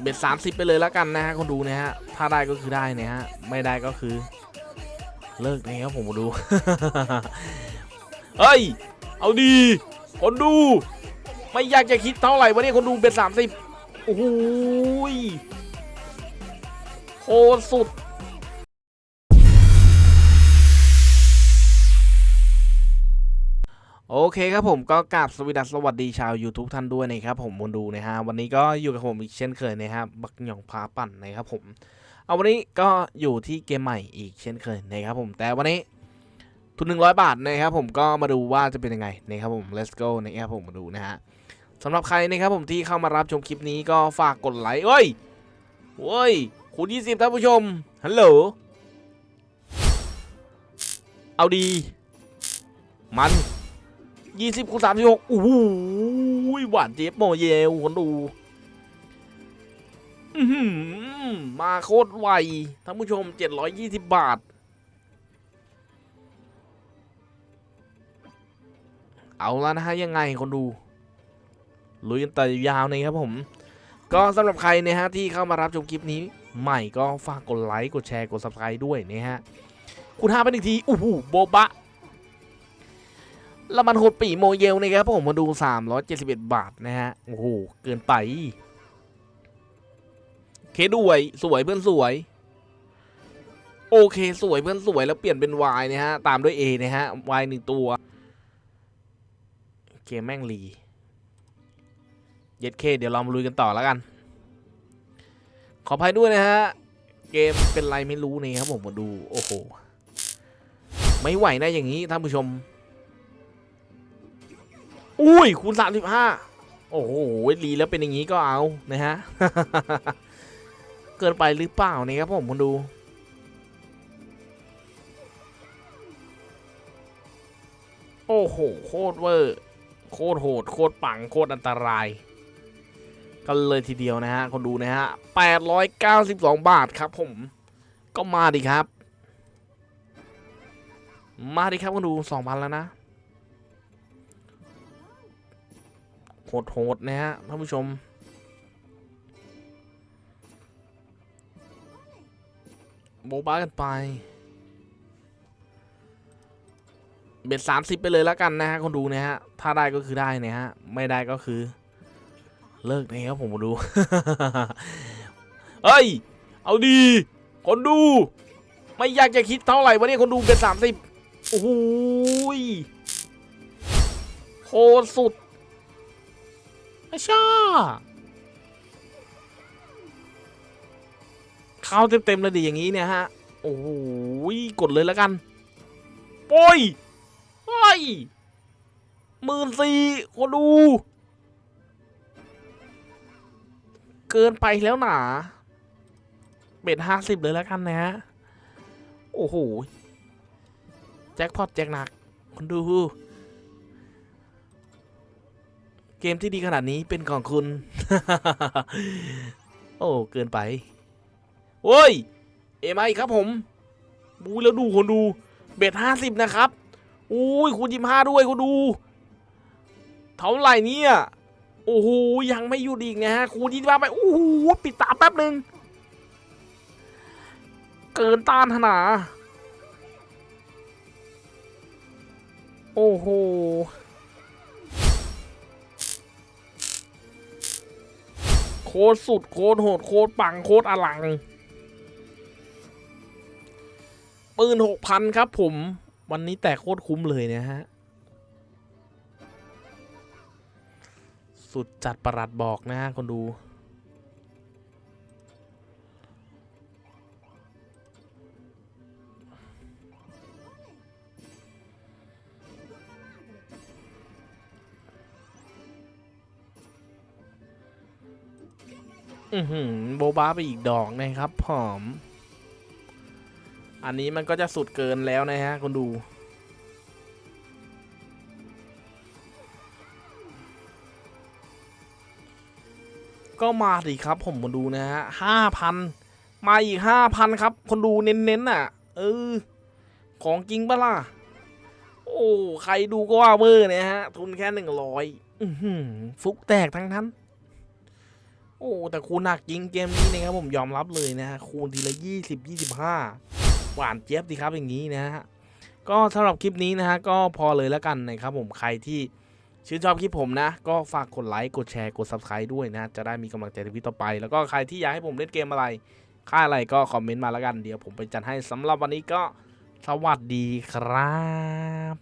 เบ็ดสามสิบไปเลยแล้วกันนะฮะคนดูนะฮะถ้าได้ก็คือได้นะฮะไม่ได้ก็คือ เลิกนะครับผมมาดูเฮ้ยเอาดีคนดู ไม่อยากจะคิดเท่าไหร่วะเนี่ยคนดูเบ็ดสามสิบโอ้โหโคตรสุด โอเคครับผมก็กราบสวัสดีสวัสดีชาว YouTube ท่านด้วยนะครับผมมนดูนะฮะวันนี้ก็อยู่กับผมอีกเช่นเคยนะครับบักหยองพาปั่นนะครับผมเอาวันนี้ก็อยู่ที่เกมใหม่อีกเช่นเคยนะครับผมแต่วันนี้ทุน 100 บาทนะครับผมก็มาดูว่าจะเป็นยังไงนะครับผม let's go นะครับผมมาดูนะฮะสำหรับใครนะครับผมที่เข้ามารับชมคลิปนี้ก็ฝากกดไลค์เอ้ยเว้ยคุณ20ท่านผู้ชมฮัลโหลเอาดี มัน ยี่สิบคูณสามสิบหกโอ้โหหวานเจี๊ยบโมเยลคนดูมาโคตรไวท่านผู้ชมเจ็ดร้อยยี่สิบบาท เอาแล้วนะฮะ ยังไงคนดูลุยกันต่อยาวๆนะครับผม ก็สำหรับใครนะฮะ ที่เข้ามารับชมคลิปนี้ ใหม่ก็ฝากกดไลค์ กดแชร์ กด subscribe ด้วยนะฮะ คุณห้าไปหนึ่งทีโอ้โหโบบะ ล้วมันโหดปีโมเยลนะครับผมมาดู 371 บาทนะฮะ โอ้โห เกินไปเคด้วยสวยเพื่อนสวย โอเคสวยเพื่อนสวยแล้วเปลี่ยนเป็น Y นะฮะ ตามด้วย A นะฮะ Y หนึ่งตัวเกมแม่งรีเย็ดเคเดี๋ยวเรามาลุยกันต่อแล้วกัน ขออภัยด้วยนะฮะ เกมเป็นไรไม่รู้นี่ครับผมมาดู โอ้โห ไม่ไหวนะอย่างนี้ท่านผู้ชม อุ้ยคูณสามสิบห้าโอ้โหรีแล้วเป็นอย่างนี้ก็เอานะฮะ เกินไปหรือเปล่าเนี่ยครับผมคุณดู โอ้โห โคตรเวอร์โคตรโหด โคตรปัง โคตรอันตราย กันเลยทีเดียวนะฮะ คนดูนะฮะ 892 บาทครับผม ก็มาดิครับ มาดิครับคนดู 2,000 แล้วนะ โหดๆนะฮะท่านผู้ชม โบะบ้ากันไป เบ็ดสามสิบไปเลยแล้วกันนะฮะคนดูนะฮะ ถ้าได้ก็คือได้นะฮะ ไม่ได้ก็คือ เลิกนะครับผมมาดู เฮ้ย เอาดี คนดู ไม่อยากจะคิดเท่าไหร่วะเนี่ยคนดูเบ็ดสามสิบโอ้โหโคตรสุด อาชาเข้าเต็มๆเลยดิอย่างนี้เนี่ยฮะ โอ้โหกดเลยแล้วกันโอ้ยเฮ้ยหมื่นสี่คนดู เกินไปแล้วหนาเบ็ดห้าสิบเลยแล้วกันนะฮะ โอ้โห แจ็คพอตแจ็คหนัก คนดู เกมที่ดีขนาดนี้เป็นของคุณ โอ้ เกินไปโอ้ย เอ็มไอครับผมบูแล้วดูคนดู เบ็ดห้าสิบนะครับ อุ้ยคูณยิมห้าด้วยคุณดู เท่าไหร่เนี่ย โอ้โห ยังไม่หยุดอีกนะฮะ คูณยิมห้าไป โอ้โห ปิดตาแป๊บหนึ่ง เกินต้านขนาดโอ้โห คตรสุดโคตรโหดโคตรปังโคตรอลัง ปืนหกพันครับผม วันนี้แตกโคตรคุ้มเลยนะฮะ สุดจัดประหลัดบอกนะฮะคนดู อือหือโบบ้าไปอีกดอกนะครับผอม อันนี้มันก็จะสุดเกินแล้วนะฮะคนดู ก็มาดิครับผมมาดูนะฮะห้าพันมาอีกห้าพันครับ คนดูเน้นๆน่ะ เออ ของจริงปะล่ะ โอ้ ใครดูก็ว่าเวอร์เนี่ยฮะ ทุนแค่หนึ่งร้อยฟุกแตกทั้งนั้น โอ้แต่คูณหนักจริงเกมนี้นะครับผมยอมรับเลยนะฮะคูณทีละ 20 25 หวานเจี๊ยบดีครับอย่างนี้นะฮะก็สำหรับคลิปนี้นะฮะก็พอเลยแล้วกันนะครับผมใครที่ชื่นชอบคลิปผมนะ ก็ฝากกดไลค์กดแชร์กด subscribe ด้วยนะ จะได้มีกำลังใจในวิดีโอต่อไป แล้วก็ใครที่อยากให้ผมเล่นเกมอะไร ค่าอะไรก็คอมเมนต์มาแล้วกันเดี๋ยวผมไปจัดให้สำหรับวันนี้ก็สวัสดีครับ